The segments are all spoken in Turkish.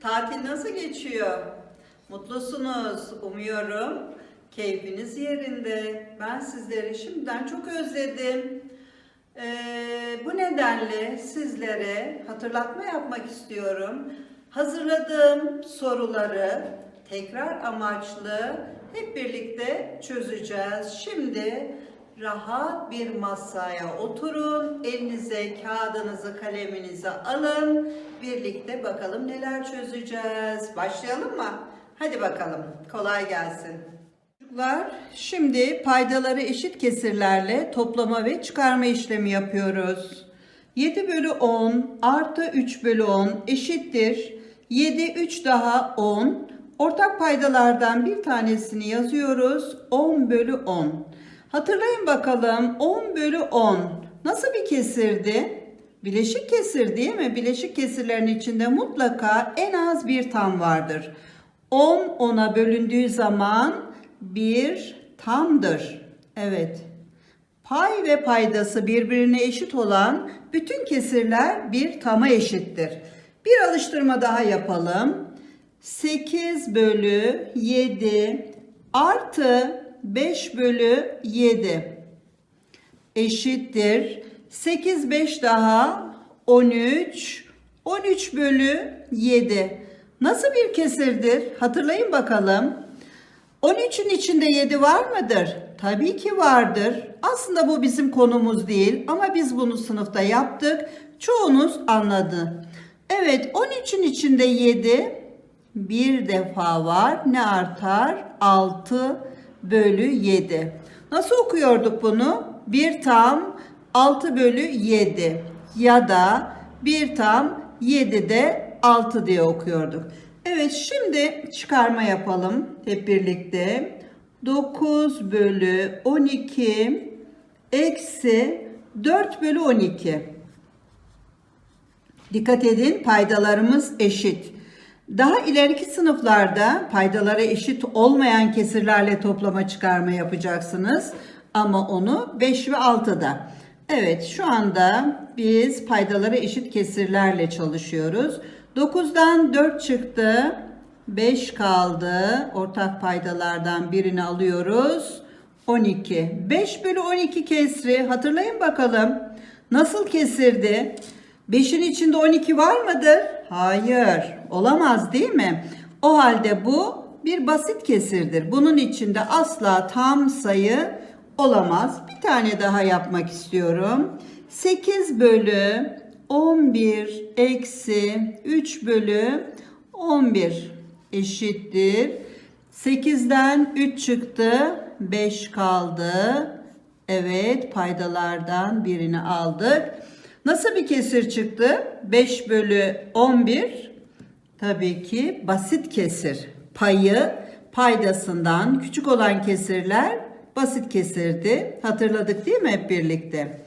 Tatil nasıl geçiyor? Mutlusunuz umuyorum. Keyfiniz yerinde. Ben sizleri şimdiden çok özledim. Ee, bu nedenle sizlere hatırlatma yapmak istiyorum. Hazırladığım soruları tekrar amaçlı hep birlikte çözeceğiz. Şimdi rahat bir masaya oturun. Elinize kağıdınızı, kaleminizi alın. Birlikte bakalım neler çözeceğiz. Başlayalım mı? Hadi bakalım. Kolay gelsin. Çocuklar, şimdi paydaları eşit kesirlerle toplama ve çıkarma işlemi yapıyoruz. 7 bölü 10 artı 3 bölü 10 eşittir. 7, 3 daha 10. Ortak paydalardan bir tanesini yazıyoruz. 10 bölü 10. Hatırlayın bakalım 10 bölü 10 nasıl bir kesirdi? Bileşik kesir değil mi? Bileşik kesirlerin içinde mutlaka en az bir tam vardır. 10 10'a bölündüğü zaman bir tamdır. Evet. Pay ve paydası birbirine eşit olan bütün kesirler bir tama eşittir. Bir alıştırma daha yapalım. 8 bölü 7 artı 5 bölü 7 eşittir. 8 5 daha 13 13 bölü 7 nasıl bir kesirdir? Hatırlayın bakalım. 13'ün içinde 7 var mıdır? Tabii ki vardır. Aslında bu bizim konumuz değil ama biz bunu sınıfta yaptık. Çoğunuz anladı. Evet 13'ün içinde 7 bir defa var. Ne artar? 6 bölü 7. Nasıl okuyorduk bunu? Bir tam 6 bölü 7 ya da bir tam 7 de 6 diye okuyorduk. Evet şimdi çıkarma yapalım hep birlikte. 9 bölü 12 eksi 4 bölü 12. Dikkat edin paydalarımız eşit. Daha ileriki sınıflarda paydaları eşit olmayan kesirlerle toplama çıkarma yapacaksınız. Ama onu 5 ve 6'da. Evet şu anda biz paydaları eşit kesirlerle çalışıyoruz. 9'dan 4 çıktı. 5 kaldı. Ortak paydalardan birini alıyoruz. 12. 5 bölü 12 kesri hatırlayın bakalım. Nasıl kesirdi? 5'in içinde 12 var mıdır? Hayır. Olamaz değil mi? O halde bu bir basit kesirdir. Bunun içinde asla tam sayı olamaz. Bir tane daha yapmak istiyorum. 8 bölü 11 eksi 3 bölü 11 eşittir. 8'den 3 çıktı. 5 kaldı. Evet paydalardan birini aldık. Nasıl bir kesir çıktı? 5 bölü 11 tabii ki basit kesir. Payı paydasından küçük olan kesirler basit kesirdi. Hatırladık değil mi hep birlikte?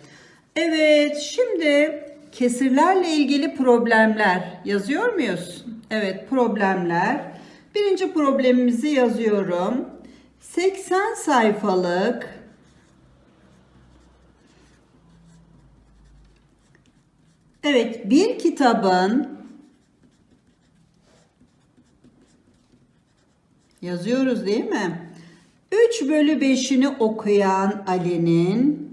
Evet şimdi kesirlerle ilgili problemler yazıyor muyuz? Evet problemler. Birinci problemimizi yazıyorum. 80 sayfalık Evet, bir kitabın yazıyoruz değil mi? 3 bölü 5'ini okuyan Ali'nin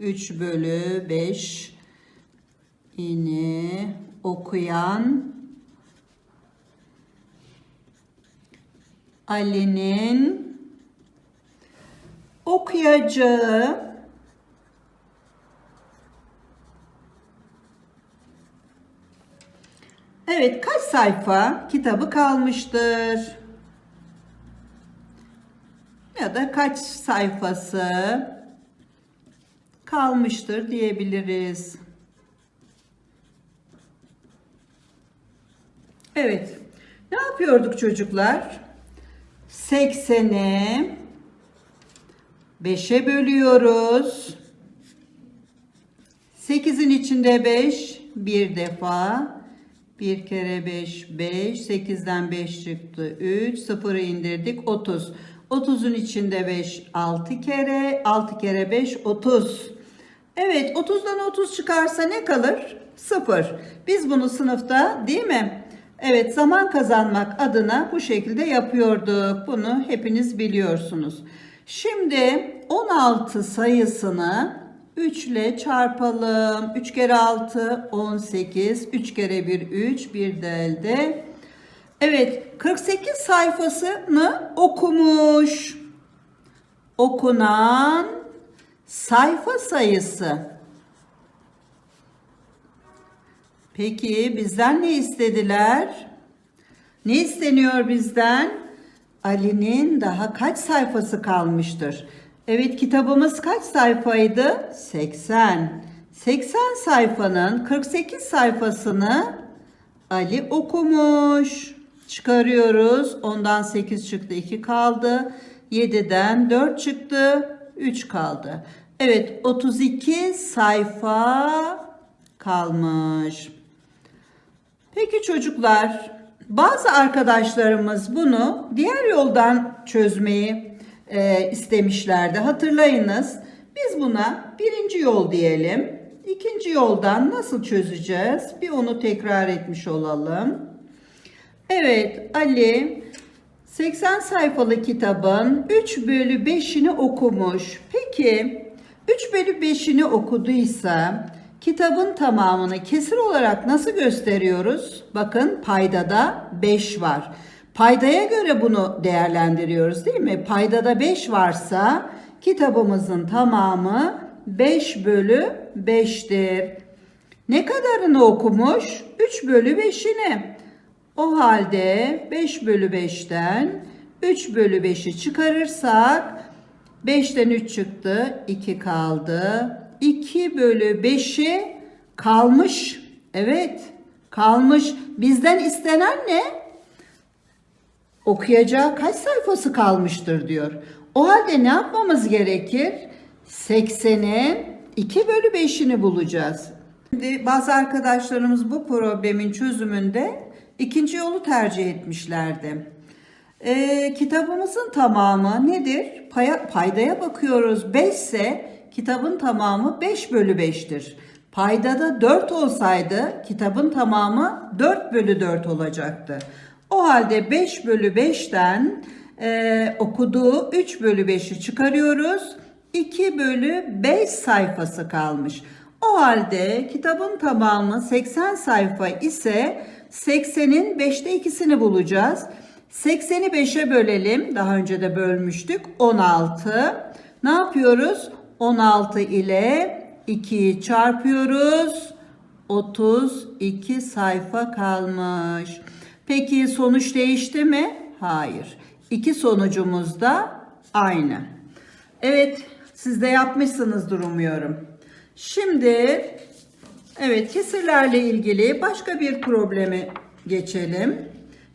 3 bölü 5 ini okuyan Ali'nin okuyacağı Evet, kaç sayfa kitabı kalmıştır? Ya da kaç sayfası kalmıştır diyebiliriz. Evet. Ne yapıyorduk çocuklar? 80'i 5'e bölüyoruz. 8'in içinde 5 bir defa. 1 kere 5 5. 8'den 5 çıktı 3. 0'ı indirdik 30. 30'un içinde 5 6 kere. 6 kere 5 30. Evet 30'dan 30 çıkarsa ne kalır? 0. Biz bunu sınıfta değil mi? Evet zaman kazanmak adına bu şekilde yapıyorduk. Bunu hepiniz biliyorsunuz. Şimdi 16 sayısını 3 ile çarpalım. 3 kere 6 18. 3 kere 1 3. Bir de elde. Evet 48 sayfasını okumuş. Okunan sayfa sayısı. Peki bizden ne istediler? Ne isteniyor bizden? Ali'nin daha kaç sayfası kalmıştır? Evet kitabımız kaç sayfaydı? 80. 80 sayfanın 48 sayfasını Ali okumuş. Çıkarıyoruz. Ondan 8 çıktı 2 kaldı. 7'den 4 çıktı 3 kaldı. Evet 32 sayfa kalmış. Peki çocuklar, bazı arkadaşlarımız bunu diğer yoldan çözmeyi e, istemişlerdi. Hatırlayınız. Biz buna birinci yol diyelim. İkinci yoldan nasıl çözeceğiz? Bir onu tekrar etmiş olalım. Evet, Ali 80 sayfalı kitabın 3 bölü 5'ini okumuş. Peki 3 bölü 5'ini okuduysa kitabın tamamını kesir olarak nasıl gösteriyoruz? Bakın paydada 5 var. Paydaya göre bunu değerlendiriyoruz değil mi? Paydada 5 varsa kitabımızın tamamı 5 bölü 5'tir. Ne kadarını okumuş? 3 bölü 5'ini. O halde 5 bölü 5'ten 3 bölü 5'i çıkarırsak 5'ten 3 çıktı 2 kaldı. 2 bölü 5'i kalmış. Evet kalmış. Bizden istenen ne? Okuyacağı kaç sayfası kalmıştır diyor. O halde ne yapmamız gerekir? 80'in 2 bölü 5'ini bulacağız. Şimdi bazı arkadaşlarımız bu problemin çözümünde ikinci yolu tercih etmişlerdi. Ee, kitabımızın tamamı nedir? Paya, paydaya bakıyoruz. 5 ise kitabın tamamı 5 bölü 5'tir. Paydada 4 olsaydı kitabın tamamı 4 bölü 4 olacaktı. O halde 5 bölü 5'ten e, okuduğu 3 bölü 5'i çıkarıyoruz. 2 bölü 5 sayfası kalmış. O halde kitabın tamamı 80 sayfa ise 80'in 5'te 2'sini bulacağız. 80'i 5'e bölelim. Daha önce de bölmüştük. 16. Ne yapıyoruz? 16 ile 2'yi çarpıyoruz. 32 sayfa kalmış. Peki sonuç değişti mi? Hayır. İki sonucumuz da aynı. Evet, siz de yapmışsınızdır umuyorum. Şimdi evet kesirlerle ilgili başka bir probleme geçelim.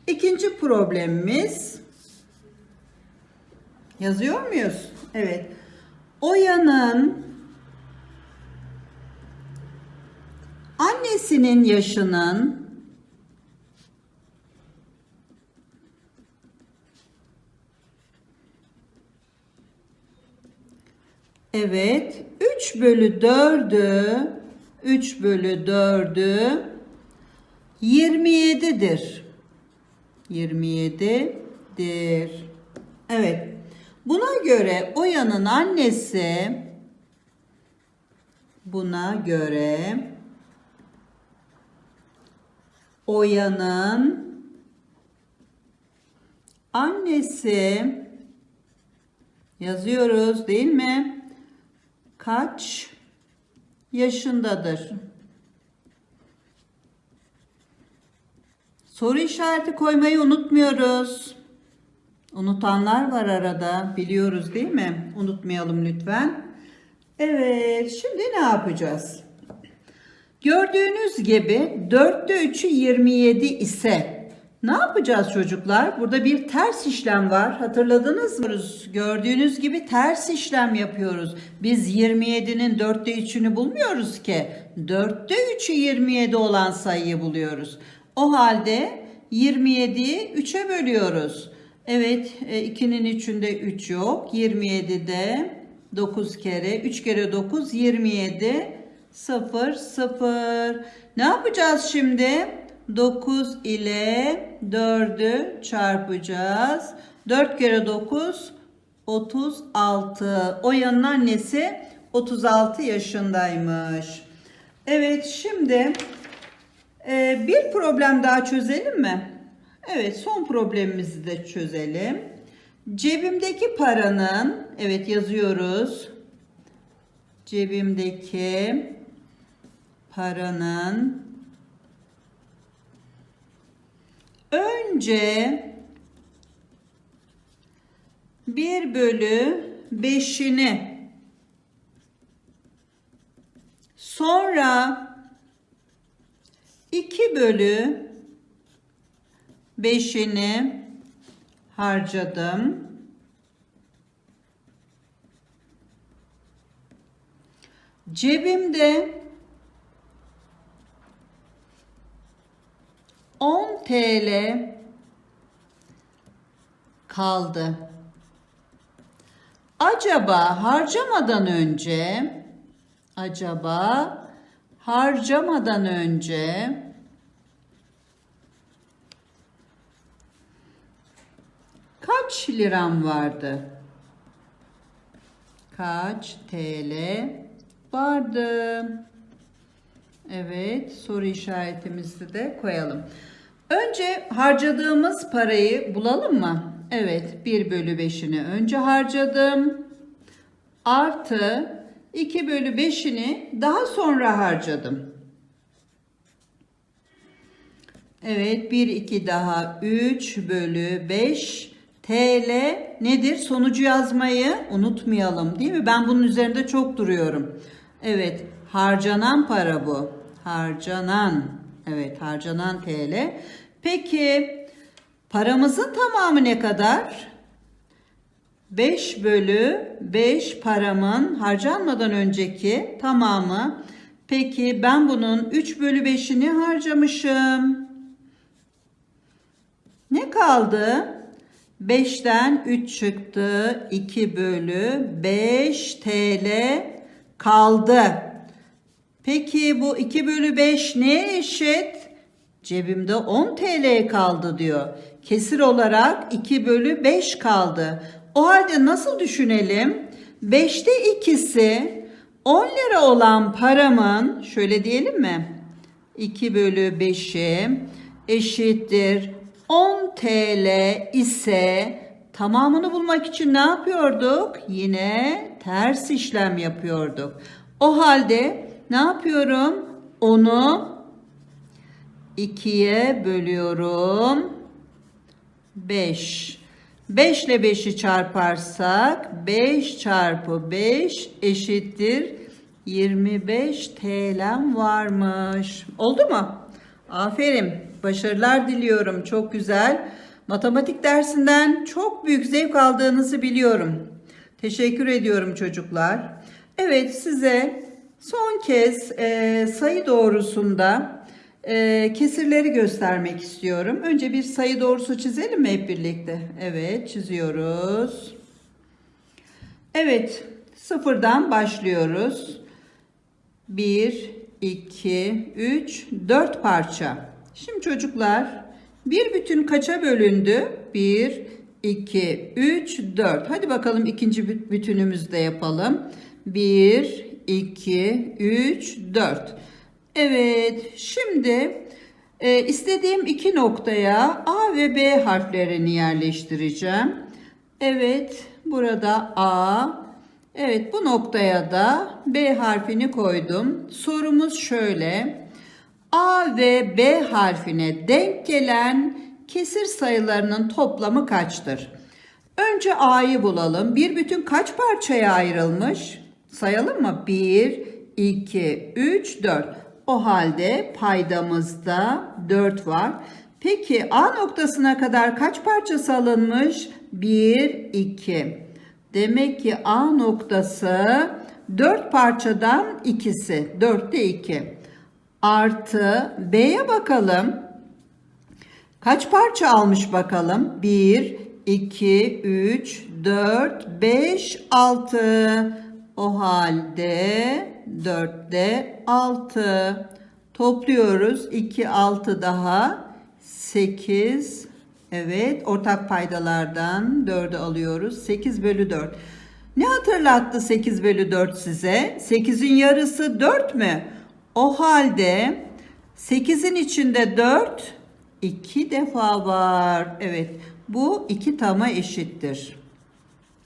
İkinci problemimiz yazıyor muyuz? Evet. Oya'nın annesinin yaşının Evet. 3 bölü 4'ü 3 bölü 4'ü 27'dir. 27'dir. Evet. Buna göre Oya'nın annesi buna göre Oya'nın annesi yazıyoruz değil mi? Kaç yaşındadır? Soru işareti koymayı unutmuyoruz. Unutanlar var arada biliyoruz değil mi? Unutmayalım lütfen. Evet şimdi ne yapacağız? Gördüğünüz gibi 4'te 3'ü 27 ise ne yapacağız çocuklar? Burada bir ters işlem var. Hatırladınız mı? Gördüğünüz gibi ters işlem yapıyoruz. Biz 27'nin 4'te 3'ünü bulmuyoruz ki. 4'te 3'ü 27 olan sayıyı buluyoruz. O halde 27'yi 3'e bölüyoruz. Evet 2'nin 3'ünde 3 yok. 27'de 9 kere 3 kere 9 27 0 0. Ne yapacağız şimdi? 9 ile 4'ü çarpacağız. 4 kere 9 36. O yanın annesi 36 yaşındaymış. Evet şimdi e, bir problem daha çözelim mi? Evet son problemimizi de çözelim. Cebimdeki paranın evet yazıyoruz. Cebimdeki paranın önce 1 bölü 5'ini sonra 2 bölü 5'ini harcadım. Cebimde 10 TL kaldı. Acaba harcamadan önce acaba harcamadan önce kaç liram vardı? Kaç TL vardı? Evet, soru işaretimizi de koyalım. Önce harcadığımız parayı bulalım mı? Evet, 1 bölü 5'ini önce harcadım. Artı 2 bölü 5'ini daha sonra harcadım. Evet, 1, 2 daha 3 bölü 5 TL nedir? Sonucu yazmayı unutmayalım değil mi? Ben bunun üzerinde çok duruyorum. Evet, harcanan para bu. Harcanan, evet harcanan TL. Peki paramızın tamamı ne kadar? 5 bölü 5 paramın harcanmadan önceki tamamı. Peki ben bunun 3 bölü 5'ini harcamışım. Ne kaldı? 5'ten 3 çıktı. 2 bölü 5 TL kaldı. Peki bu 2 bölü 5 neye eşit? Cebimde 10 TL kaldı diyor. Kesir olarak 2 bölü 5 kaldı. O halde nasıl düşünelim? 5'te ikisi 10 lira olan paramın şöyle diyelim mi? 2 bölü 5'i eşittir 10 TL ise tamamını bulmak için ne yapıyorduk? Yine ters işlem yapıyorduk. O halde ne yapıyorum? Onu 2'ye bölüyorum. 5. 5 ile 5'i çarparsak 5 çarpı 5 eşittir 25 TL'm varmış. Oldu mu? Aferin. Başarılar diliyorum. Çok güzel. Matematik dersinden çok büyük zevk aldığınızı biliyorum. Teşekkür ediyorum çocuklar. Evet size son kez e, sayı doğrusunda e, kesirleri göstermek istiyorum. Önce bir sayı doğrusu çizelim mi hep birlikte? Evet çiziyoruz. Evet sıfırdan başlıyoruz. 1, 2, 3, 4 parça. Şimdi çocuklar bir bütün kaça bölündü? 1, 2, 3, 4. Hadi bakalım ikinci bütünümüzü de yapalım. 1, 2, 3, 4. Evet şimdi e, istediğim iki noktaya A ve B harflerini yerleştireceğim. Evet burada A. Evet bu noktaya da B harfini koydum. Sorumuz şöyle. A ve B harfine denk gelen kesir sayılarının toplamı kaçtır? Önce A'yı bulalım. Bir bütün kaç parçaya ayrılmış? Sayalım mı? 1, 2, 3, 4. O halde paydamızda 4 var. Peki A noktasına kadar kaç parçası alınmış? 1, 2. Demek ki A noktası 4 parçadan ikisi. 4'te 2. Artı B'ye bakalım. Kaç parça almış bakalım? 1, 2, 3, 4, 5, 6. O halde 4'te 6. Topluyoruz. 2, 6 daha. 8. Evet. Ortak paydalardan 4'ü alıyoruz. 8 bölü 4. Ne hatırlattı 8 bölü 4 size? 8'in yarısı 4 mü? O halde 8'in içinde 4 2 defa var. Evet. Bu 2 tama eşittir.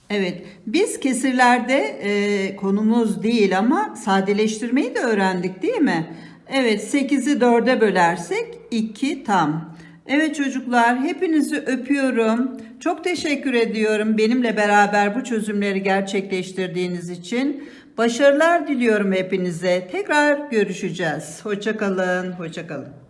Evet, biz kesirlerde e, konumuz değil ama sadeleştirmeyi de öğrendik değil mi? Evet, 8'i 4'e bölersek 2 tam. Evet çocuklar, hepinizi öpüyorum. Çok teşekkür ediyorum benimle beraber bu çözümleri gerçekleştirdiğiniz için. Başarılar diliyorum hepinize. Tekrar görüşeceğiz. Hoşçakalın, hoşçakalın.